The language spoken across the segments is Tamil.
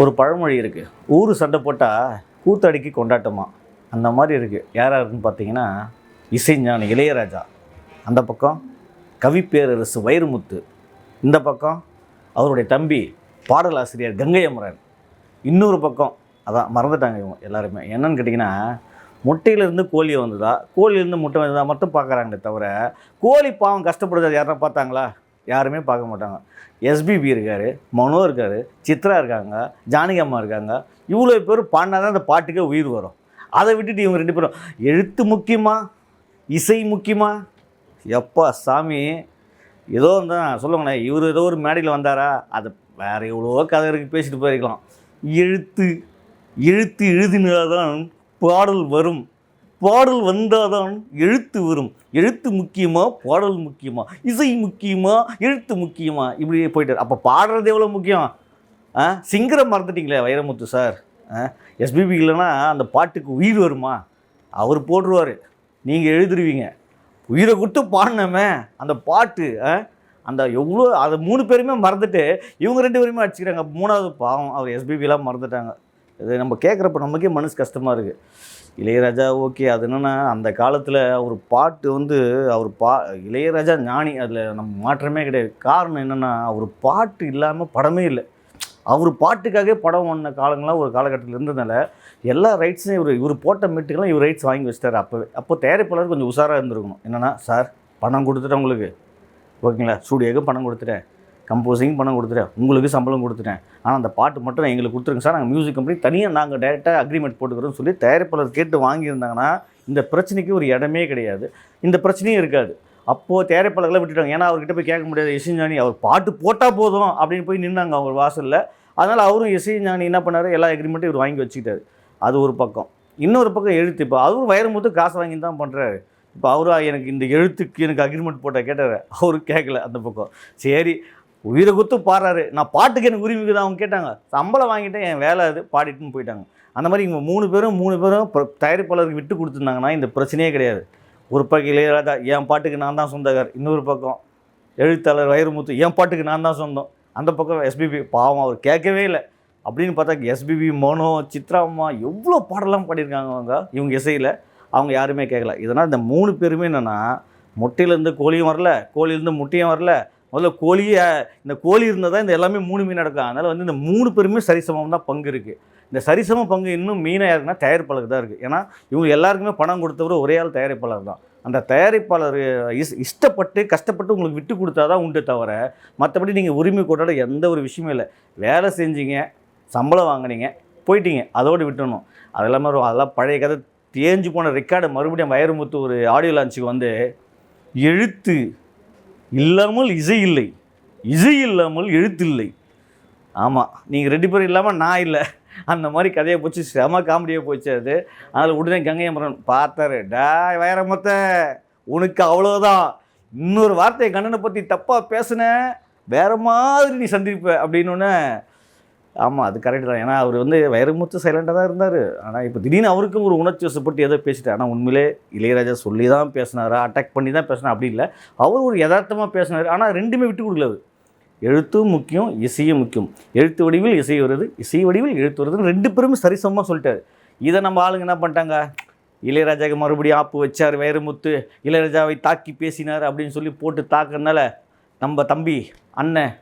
ஒரு பழமொழி இருக்குது ஊர் சண்டை போட்டால் கூத்தடிக்கு கொண்டாட்டமா? அந்த மாதிரி இருக்குது யார் யாருன்னு பார்த்தீங்கன்னா இசைஞானி இளையராஜா. அந்த பக்கம் கவிப்பேரரசு வைரமுத்து. இந்த பக்கம் அவருடைய தம்பி பாடலாசிரியர் கங்கையமரன். இன்னொரு பக்கம் அதான் மறந்துட்டாங்க இவங்க எல்லாருமே. என்னன்னு கேட்டிங்கன்னா முட்டையிலேருந்து கோழி வந்ததா? கோழியிலேருந்து முட்டை வந்ததா மட்டும் பார்க்குறாங்களே தவிர கோழி பாவம் கஷ்டப்படுறது யாரா பார்த்தாங்களா? யாருமே பார்க்க மாட்டாங்க. எஸ்பிபி இருக்கார் மனோ இருக்கார் சித்ரா இருக்காங்க ஜானகி அம்மா இருக்காங்க. இவ்வளோ பேர் பாடினா தான் அந்த பாட்டுக்கே உயிர் வரும். அதை விட்டுட்டு இவங்க ரெண்டு பேரும் எழுத்து முக்கியமா இசை முக்கியமா? எப்பா சாமி ஏதோ தான் சொல்லுவாங்களே இவர் ஏதோ ஒரு மேடையில் வந்தாரா? அது வேறு எவ்வளோ கதை இருக்குது பேசிட்டு போயிருக்கலாம். எழுத்து எழுத்து எழுதினாதான் பாடல் வரும். பாடல் வந்தாதான் எழுத்து வரும். எழுத்து முக்கியமா பாடல் முக்கியமா இசை முக்கியமா எழுத்து முக்கியமா இப்படி போயிட்டார். அப்போ பாடுறது எவ்வளோ முக்கியம்? ஆ சிங்கரை மறந்துட்டீங்களே வைரமுத்து சார். எஸ்பிபி இல்லைன்னா அந்த பாட்டுக்கு உயிர் வருமா? அவர் போட்டுருவார் நீங்கள் எழுதுருவீங்க. உயிரை கொடுத்து பாடினமே அந்த பாட்டு ஆ? அந்த எவ்வளோ அதை மூணு பேருமே மறந்துட்டு இவங்க ரெண்டு பேருமே அடிச்சுக்கிறாங்க. மூணாவது பாவம் அவர் எஸ்பிபிலாம் மறந்துட்டாங்க. இது நம்ம கேட்குறப்ப நமக்கே மனசு கஷ்டமாக இருக்குது இளையராஜா ஓகே அது என்னென்னா அந்த காலத்தில் அவர் பாட்டு வந்து அவர் பா இளையராஜா ஞானி அதில் நம்ம மாற்றமே கிடையாது. காரணம் என்னென்னா அவர் பாட்டு இல்லாமல் படமே இல்லை. அவர் பாட்டுக்காகவே படம் ஒன்ன காலங்கள்லாம் ஒரு காலகட்டத்தில் இருந்ததுனால எல்லா ரைட்ஸும் இவர் இவர் போட்ட மெட்டுக்கெல்லாம் இவர் ரைட்ஸ் வாங்கி வச்சிட்டார் அப்போவே. அப்போ தயாரிப்பாளர் கொஞ்சம் உஷாராக இருந்திருக்கணும். என்னென்னா சார் பணம் கொடுத்துட்டேன் உங்களுக்கு. ஓகேங்களா? ஸ்டூடியோக்கு பணம் கொடுத்துட்டேன். கம்போசிங் பணம் கொடுத்துட்டேன். உங்களுக்கு சம்பளம் கொடுத்துட்டேன். ஆனால் அந்த பாட்டு மட்டும் நான் எங்களுக்கு கொடுத்துருங்க சார். நாங்கள் மியூசிக் கம்பெனி தனியாக நாங்கள் டேரெக்டாக அக்ரிமெண்ட் போட்டுக்கிறோம்னு சொல்லி தயாரிப்பாளர் கேட்டு வாங்கியிருந்தாங்கன்னா இந்த பிரச்சனைக்கு ஒரு இடமே கிடையாது. இந்த பிரச்சனையும் இருக்காது. அப்போது தயாரிப்பாளர்களை விட்டுட்டாங்க. ஏன்னா அவர்கிட்ட போய் கேட்க முடியாது. இசைஞானி அவர் பாட்டு போட்டால் போதும் அப்படின்னு போய் நின்னாங்க அவங்க வாசலில். அதனால் அவரும் இசைஞானி என்ன பண்ணார்? எல்லா அக்ரிமெண்ட்டும் இவர் வாங்கி வச்சுக்கிட்டாரு. அது ஒரு பக்கம். இன்னொரு பக்கம் எழுத்து. இப்போ அவரும் வைரமுத்து காசு வாங்கி தான் பண்ணுறாரு இப்போ அவரும் எனக்கு இந்த எழுத்துக்கு எனக்கு அக்ரிமெண்ட் போட்டால் கேட்டார். அவரும் கேட்கல அந்த பக்கம். சரி உயிரை குத்து பாடுறாரு. நான் பாட்டுக்கு எனக்கு உரிமை தான் அவங்க கேட்டாங்க. சம்பளம் வாங்கிட்டேன் என் வேலை அது பாடிட்டுன்னு போயிட்டாங்க. அந்த மாதிரி இவங்க மூணு பேரும் மூணு பேரும் தயாரிப்பாளருக்கு விட்டு கொடுத்துருந்தாங்கன்னா இந்த பிரச்சனையே கிடையாது. ஒரு பக்கம் இளையராஜா என் பாட்டுக்கு நான் தான் சொந்தக்கார் இன்னொரு பக்கம் எழுத்தாளர் வைரமுத்து என் பாட்டுக்கு நான் தான் சொந்தம். அந்த பக்கம் எஸ்பிபி பாவம் அவர் கேட்கவே இல்லை. அப்படின்னு பார்த்தா எஸ்பிபி மோனோ சித்ரா அம்மா எவ்வளோ பாடலாம் பாடியிருக்காங்க அவங்க இவங்க இசையில். அவங்க யாருமே கேட்கல. இதனால் இந்த மூணு பேருமே என்னென்னா முட்டையிலேருந்து கோழியும் வரல கோழியிலேருந்து முட்டையும் வரல முதல்ல கோழியே இந்த கோழி இருந்தால் தான் இந்த எல்லாமே மூணு மீன் நடக்கும். அதனால் வந்து இந்த மூணு பேருமே சரிசமம் தான் பங்கு இருக்குது இந்த சரிசம பங்கு இன்னும் மீனாக இருக்குன்னா தயாரிப்பாளருக்கு தான் இருக்குது ஏன்னா இவங்க எல்லாருக்குமே பணம் கொடுத்தவர் ஒரே ஆள் தயாரிப்பாளர் தான். அந்த தயாரிப்பாளர் இஸ் இஷ்டப்பட்டு கஷ்டப்பட்டு உங்களுக்கு விட்டு கொடுத்தா தான் உண்டு தவிர மற்றபடி நீங்கள் உரிமை கொண்டாட எந்த ஒரு விஷயமும் இல்லை. வேலை செஞ்சீங்க சம்பளம் வாங்கினீங்க போயிட்டீங்க அதோடு விட்டணும் அது இல்லாமல் அதெல்லாம் பழைய கதை தேஞ்சு போன ரெக்கார்டை மறுபடியும் வைரமுத்து ஒரு ஆடியோ லான்ச்சுக்கு வந்து எழுத்து இல்லாமல் இசை இல்லை. இசை இல்லாமல் எழுத்து இல்லை ஆமாம் நீங்கள் ரெண்டு பேரும் இல்லாமல் நான் இல்லை. அந்த மாதிரி கதையை போச்சு செம காமெடியாக போச்சு அது. அதில் உடனே கங்கை அமரன் பார்த்தாரு டா மொத்த உனக்கு அவ்வளோதான் இன்னொரு வார்த்தையை கண்ணனை பற்றி தப்பாக பேசுன வேற மாதிரி நீ சந்திப்ப. அப்படின்னு ஆமாம் அது கரெக்ட் தான். ஏன்னா அவர் வந்து வைரமுத்து சைலண்டாக தான் இருந்தார். ஆனால் இப்போ திடீர்னு அவருக்கும் ஒரு உணர்ச்சி வசப்பட்டு ஏதோ பேசிட்டார். ஆனால் உண்மையிலே இளையராஜா சொல்லி தான் பேசினாரா. அட்டாக் பண்ணி தான் பேசினா அப்படி இல்லை. அவர் ஒரு யதார்த்தமாக பேசினார். ஆனால் ரெண்டுமே விட்டு கொடுக்கல எழுத்தும் முக்கியம் இசையும் முக்கியம். எழுத்து வடிவில் இசை வருது இசை வடிவில் எழுத்து வருதுன்னு ரெண்டு பேருமே சரிசமமாக சொல்லிட்டார். இதை நம்ம ஆளுங்க என்ன பண்ணிட்டாங்க? இளையராஜாவுக்கு மறுபடியும் ஆப்பு வச்சார் வைரமுத்து இளையராஜாவை தாக்கி பேசினார் அப்படின்னு சொல்லி போட்டு தாக்குறதுனால நம்ம தம்பி அண்ணன்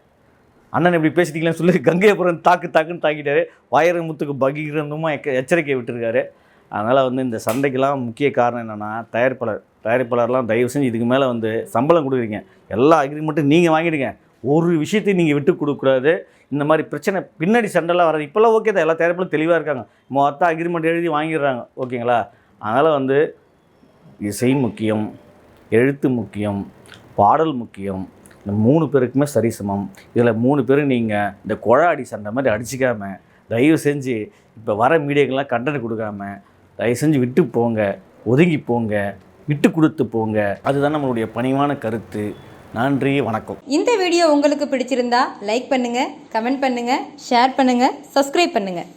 அண்ணன் இப்படி பேசிட்டீங்களேன்னு சொல்லி கங்கையபுரம் தாக்கு தாக்குன்னு தாக்கிட்டாரு. வைரமுத்துக்கு பகீரந்தமாக எக்க எச்சரிக்கை விட்டுருக்காரு. அதனால் வந்து இந்த சண்டைக்கெலாம் முக்கிய காரணம் என்னென்னா தயாரிப்பாளர் தயாரிப்பாளர்லாம் தயவு செஞ்சு இதுக்கு மேலே வந்து சம்பளம் கொடுக்குறீங்க. எல்லா அக்ரிமெண்ட்டும் நீங்கள் வாங்கிடுங்க. ஒரு விஷயத்தையும் நீங்கள் விட்டு கொடுக்கக்கூடாது. இந்த மாதிரி பிரச்சனை பின்னாடி சண்டைலாம் வராது. இப்போல்லாம் ஓகே தான். எல்லா தயாரிப்பிலும் தெளிவாக இருக்காங்க. மொத்த அக்ரிமெண்ட் எழுதி வாங்கிடுறாங்க. ஓகேங்களா அதனால் வந்து இசை முக்கியம் எழுத்து முக்கியம் பாடல் முக்கியம் இந்த மூணு பேருக்குமே சரி சமம். இதில் மூணு பேரும் நீங்கள் இந்த குழாடி சண்டை மாதிரி அடிச்சிக்காம தயவு செஞ்சு இப்போ வர மீடியாக்கெல்லாம் கண்டனம் கொடுக்காம தயவு செஞ்சு விட்டு போங்க ஒதுங்கி போங்க விட்டு கொடுத்து போங்க. அதுதான் நம்மளுடைய பணிவான கருத்து. நன்றி வணக்கம். இந்த வீடியோ உங்களுக்கு பிடிச்சிருந்தா லைக் பண்ணுங்கள் கமெண்ட் பண்ணுங்கள் ஷேர் பண்ணுங்கள் சப்ஸ்கிரைப் பண்ணுங்கள்